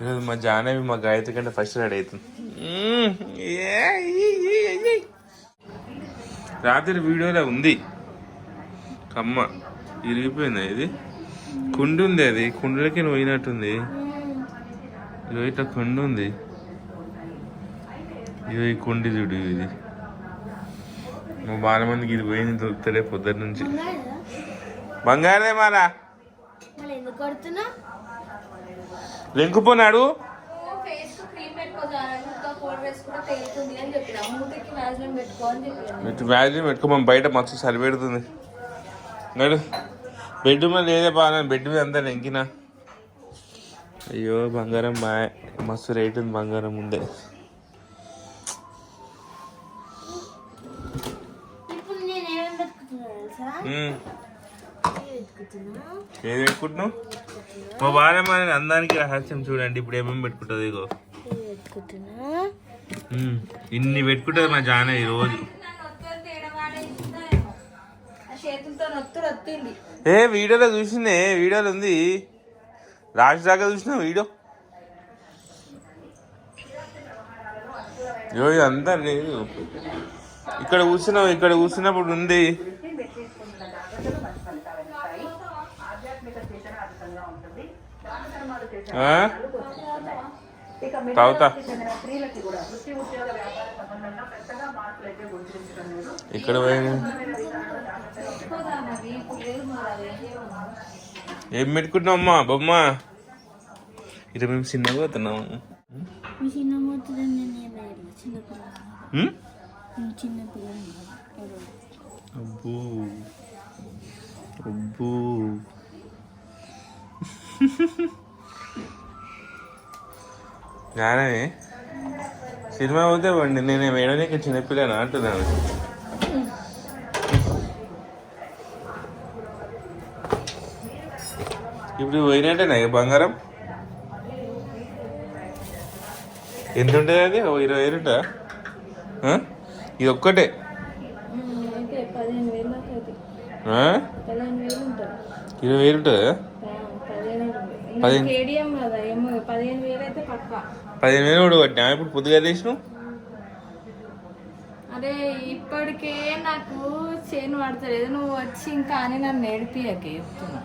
ఈరోజు మా జాహ్నవి మా గాయత్రి కంటే ఫస్ట్ రెడీ అవుతుంది. రాత్రి వీడియోలో ఉంది. కమ్మ ఇరిగిపోయింది ఇది? కుండు ఉంది అది కుండలకి పోయినట్టుంది ఇగో ఇట్లా కుండు ఉంది. ఇగో ఈ కుండి చూడు ఇది. మా బాల మందికి ఇది పోయింది దొరుకుతలే పొద్దున్న నుంచి. బంగారదే మారా లెంకుపోనాడు? వ్యాధి పెట్టుకోమని బయట మస్తు సరి పెడుతుంది. నడు. బెడ్ మీద లేదే బాగా బెడ్ మీద అంతా లెంకినా. అయ్యో బంగారం మా మస్తు రేట్ ఉంది బంగారం ముందే. ఇప్పుడు ఏది పెట్టుకుంటున్నావు మా బాగా అందానికి రహస్యం చూడండి ఇప్పుడు ఏమేమి పెట్టుకుంటుంది ఇగో. ఇన్ని పెట్టుకుంటుంది మా రోజు చేతులతో నొత్తు రొత్తింది ఏ వీడియోలో చూసిందే వీడియోలో ఉంది? లాస్ట్ దాకా చూసిన వీడియో? అయ్యో ఇదంతా లేదు. ఇక్కడ కూర్చున్నావు ఇక్కడ కూర్చున్నప్పుడు ఉంది ఆ? తాగుతా ఇక్కడ పోయినా ఏం పెట్టుకుంటున్నావు అమ్మా బొమ్మ? ఇటు మేము చిన్నగా పోతున్నాము మీ చిన్న నానే సినిమా పోతే పండి నేను వేయడానికి చిన్నపిల్లని అంటున్నాను ఇప్పుడు పోయినట్టేనా బంగారం. ఎంత ఉంటుంది అది? ఓ ఇరవై వేలు ఉంటుందా? ఆ? ఇది ఒక్కటే. ఇరవై వేలు ఉంటుందా? పదిహేను పదిహేను. వేలు కూడా కొట్టినా? ఇప్పుడు పొద్దుగా తీసినావు? అరే ఇప్పటికే నాకు చేను పడతలేదు. నువ్వు వచ్చి ఇంకా అని నన్ను నేర్పియకే చెప్తున్నా.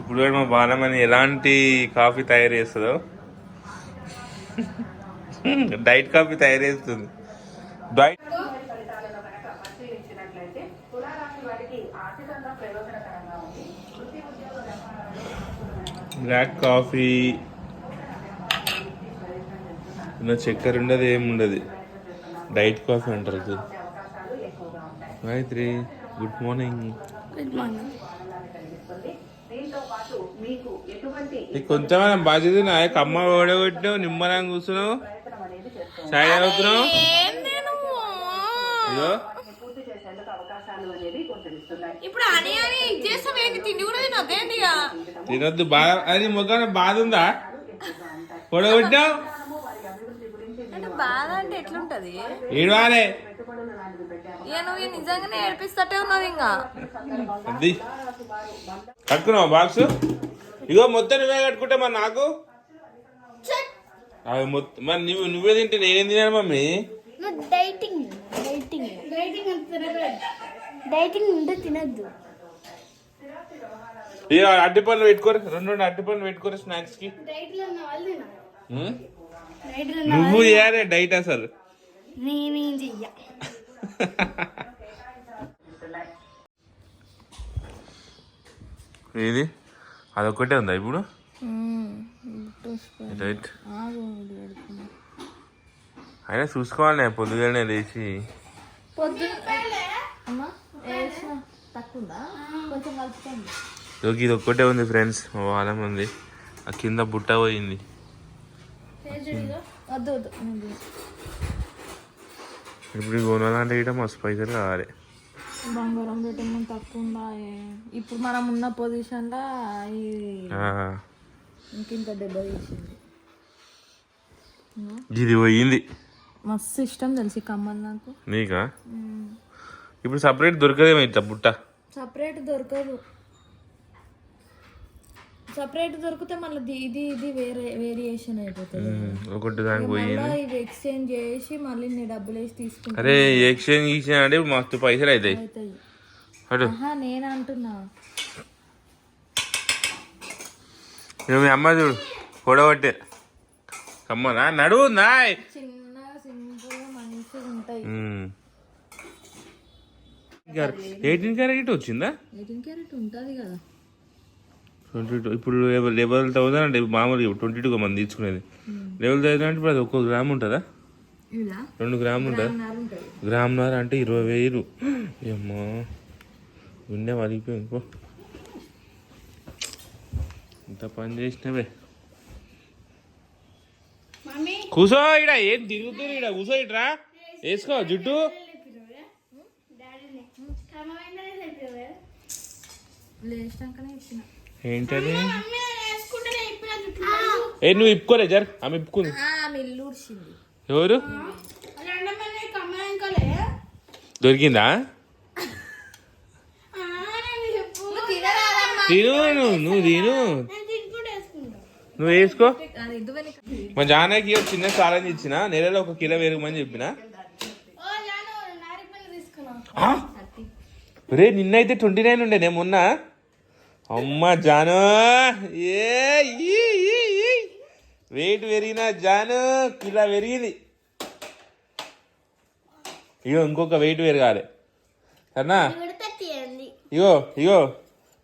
ఇప్పుడు కూడా మా బాలమని ఎలాంటి కాఫీ తయారు చేస్తుందో? డైట్ కాఫీ తయారు చేస్తుంది. డైట్ బ్లాక్ కాఫీ నా చక్కెర ఉండదు ఏముండదు డైట్ కాఫీ అంటారు. Gayatri good morning. Good morning. కొంచెమైనా బాధ్యత నా కమ్మ ఓడగొట్టినావు నిమ్మలంగా కూర్చున్నావు? చాయ్ తాగుతున్నావు? ఇదో ఇప్పుడు అని అని ఇది చేస్తావేంటి తిండి కూడా తినొద్దేంటి ఇక? తినొద్దు బాధ అది మొక్కన బాధ ఉందా? ఓడగొట్టినావు? బాధ అంటే ఎట్లుంటది? ఏడవాలే. నువ్వు నిజంగానే ఏడిపిస్తటే ఉన్నావు ఇంకా. అది. కట్టుకున్నావు బాక్స్? ఇగో మొత్తం నువ్వే కట్టుకుంటే మరి నాకు? అవి మొత్తం మరి నువ్వు నువ్వే తింటే నేనేం తినాను మమ్మీ? Dieting dieting dieting. అంటే తినకూడదు డైటింగ్ ఉంటే తినద్దు. ఇక పనులు పెట్టుకోరు. రెండు రెండు పనులు పెట్టుకోరు స్నాక్స్కి డైట్లో ఉన్న వాళ్ళు నువ్వు చేయాలి డైట్ అసలు. నేనేం చెయ్య. ఏది? అదొక్కటే ఉందా ఇప్పుడు? రైట్ అయినా చూసుకోవాలి పొద్దుగానే లేచి. ఇది ఒక్కటే ఉంది ఫ్రెండ్స్. వాళ్ళ ఉంది ఆ కింద బుట్ట పోయింది. వద్దు వద్దు ఇప్పుడు కొనాలంటే ఇట మస్తు పైసలు కావాలి. బంగారం రేట్ ఏమన్నా తక్కువ ఉందా ఇప్పుడు మనం ఉన్న పొజిషన్లో ఇంకింత డెబ్బై వేసింది ఇది పోయింది. మస్తు ఇష్టం తెలిసి కమ్మలు నాకు. నీకా? ఇప్పుడు సపరేట్ దొరకదేమో ఇట్లా బుట్ట? సపరేట్ దొరకదు. సపరేట్ దొరికితే మళ్ళీ ఇది ఇది వేరే వేరియేషన్ అయిపోతుంది. ఒకటి దానికి పోయి మళ్ళీ ఇవి ఎక్స్చేంజ్ చేసి మళ్ళీ నీ డబ్బులు వేసి తీసుకుంటా. అరే ఎక్స్చేంజ్ గీక్చేంజ్ అంటే మస్తు పైసలు అవుతాయి. అటు. నేను అంటున్నా. మీ అమ్మ చూడు పొడవట్టే కమ్మనా నడువు నాయ్. చిన్న సింపుల్ మంచిగా ఉంటాయి. ఎయిటీన్ క్యారెట్ వచ్చిందా? ఎయిటీన్ క్యారెట్ ఉంటుంది కదా. ట్వంటీ టూ ఇప్పుడు లెవెల్ లెవెల్ థౌసండ్ అంటే మామూలుగా ట్వంటీ టూ మంది తీసుకునేది. లెవెల్ థౌసండ్ అంటే ఇప్పుడు అది ఒక్కో గ్రామ్ ఉంటుందా? రెండు గ్రాములు ఉంటుందా? ఉంటుంది. గ్రామ్న్నర అంటే ఇరవై వేలు. ఏమ్మా? గుండె వలిగిపోయింది పో. ఇంత పని చేసినవే. కూసో ఇడ ఏం తిరుగుతుంది ఇడ కూసో ఇట్రా. వేసుకో జుట్టు. లేచినాకనే ఇచ్చిన. ఏంటది? ఏ నువ్వు ఇప్పుకోలే జర్. ఆమె ఇప్పుకుంది. ఎవరు? దొరికిందా? తిను నువ్వు నువ్వు తిను. నువ్వు వేసుకో. అది ఇద్దు వెనక. మా జానకి ఒక చిన్న ఛాలెంజ్ ఇచ్చిన నెలలో ఒక కిలో పెరగమని చెప్పిన? రే నిన్నైతే ట్వంటీ నైన్ ఉండే నేను మొన్న. అమ్మ జాను! ఏ. వెయిట్ పెరిగిన జాను కిలో పెరిగింది. ఇగో ఇంకొక వెయిట్ పెరగాలి. సరేనా? ఇగో ఇగో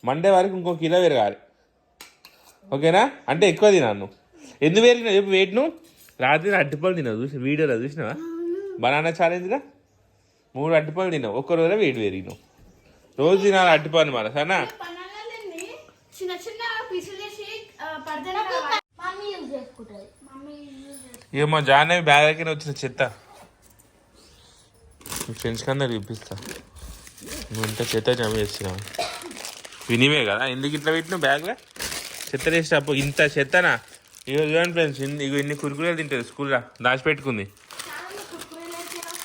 మండే వరకు ఇంకో కిలో పెరగాలి. ఓకేనా? అంటే ఎక్కువ తినాను ఎందుకు పెరిగినా చెప్పు వెయిట్ నువ్వు. రాత్రి అట్టిపళ్ళు తిన్నావు చూసి వీడియోలో చూసినావా? బనానా ఛాలెంజ్గా మూడు అట్టిపళ్ళు తిన్నావు ఒక్క రోజులో వెయిట్ పెరిగినావు. రోజు తినాలి అట్టిపళ్ళు మన సరేనా? చిన్న చిన్న పీసులు చేసి మమ్మీ యూజ్ చేసుకుంటుంది. మమ్మీ యూజ్ ఇక మా జాహ్నవి బ్యాగ్ దగ్గర వచ్చిన చెత్త. మీ ఫ్రెండ్స్ అందరు చూపిస్తా నువ్వు ఇంత చెత్త జమ చేసినావు. వినివే కదా ఎందుకు ఇట్లా పెట్టినావు బ్యాగ్లో? చెత్త వేసినప్పుడు ఇంత చెత్తనా? ఇగో చూడండి ఫ్రెండ్స్ ఇగో ఇన్ని కురుకురేలు తింటుంది స్కూల్లో దాచిపెట్టుకుంది.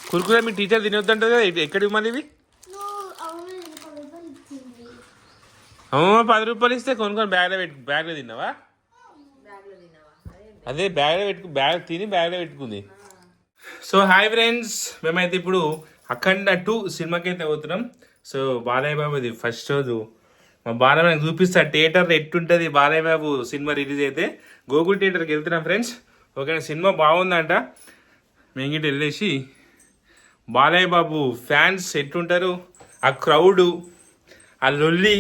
కురుకురే మీ టీచర్ తినొద్దంటుంది కదా ఎ- ఎక్కడికి మళ్ళీ ఇవి నువ్వు అవును పది ఇచ్చింది అమ్మమ్మ పది రూపాయలు ఇస్తే కొనుక్కొని బ్యాగ్లో పెట్టు బ్యాగ్లో తిన్నావా? అదే బ్యాగ్లో పెట్టుకు బ్యాగ్ తిని బ్యాగ్లో పెట్టుకుంది. సో హాయ్ ఫ్రెండ్స్ మేమైతే ఇప్పుడు అఖండ టూ సినిమాకి అయితే పోతున్నాం. సో బాలయ్య బాబుది ఫస్ట్ రోజు. మా బాలయ్య నాకు చూపిస్తా థియేటర్ ఎట్టుంటుంది బాలయ్య బాబు సినిమా రిలీజ్ అయితే. గోకుల్ థియేటర్కి వెళ్తున్నాం ఫ్రెండ్స్. ఓకే సినిమా బాగుందంట. మేము గిట్ట వెళ్ళేసి బాలయ్య బాబు ఫ్యాన్స్ ఎట్టుంటారు? ఆ క్రౌడు ఆ లొల్లి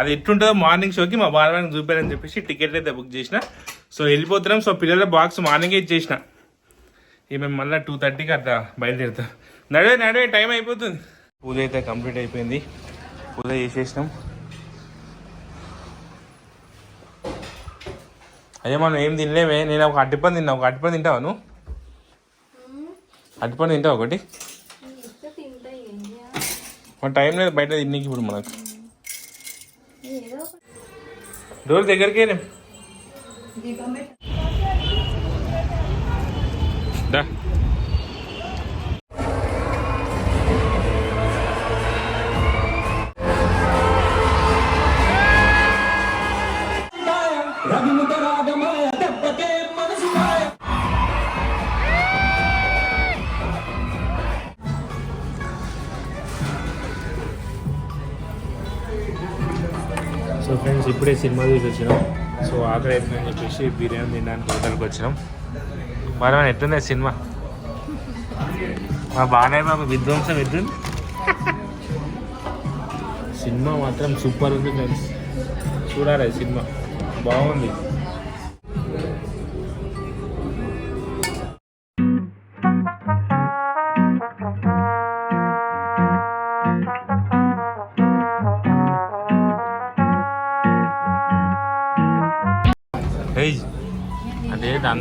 అది ఎట్టుంటుందో మార్నింగ్ షోకి మా బాలయ్యకి చూపారని చెప్పేసి టికెట్ అయితే బుక్ చేసిన. సో వెళ్ళిపోతున్నాం. సో పిల్లల బాక్స్ మార్నింగే ఇచ్చేసిన. ఇక మేము మళ్ళీ టూ థర్టీకి అట్లా బయలుదేరుతాం. నడివే నడివే టైం అయిపోతుంది. పూజ అయితే కంప్లీట్ అయిపోయింది. పూజ చేసేసినాం. అయ్యా మనం ఏం తినలేమే. నేను ఒక అట్టిపండు తిన్నా. ఒక అట్టిపండు తింటావా నువ్వు? అట్టిపండు తింటావా ఒకటి? టైం లేదు. బయట తిన్నీకి ఇప్పుడు మనకు. డోర్ దగ్గరికి సో ఫ్రెండ్స్ ఇప్పుడే సినిమా చూసి వచ్చినాం. సో ఆకలి అయిపోయిందని చెప్పేసి బిర్యానీ తినడానికి హోటల్కి వచ్చినాం. మనం ఎట్లుంది సినిమా? మా బాగానే మాకు విధ్వంసం ఎద్దు సినిమా మాత్రం సూపర్ ఉంది ఫ్రెండ్స్. చూడాలి సినిమా. బాగుంది.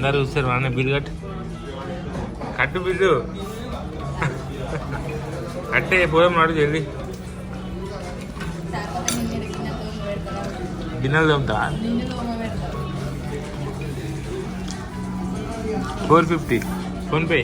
అందరు చూస్తారు మన బిల్లు కట్టు. కట్టు బిల్లు కట్టే పోదాం నాడు జల్దీ. గిన్నెలు తోముతా? Four fifty. ఫోన్పే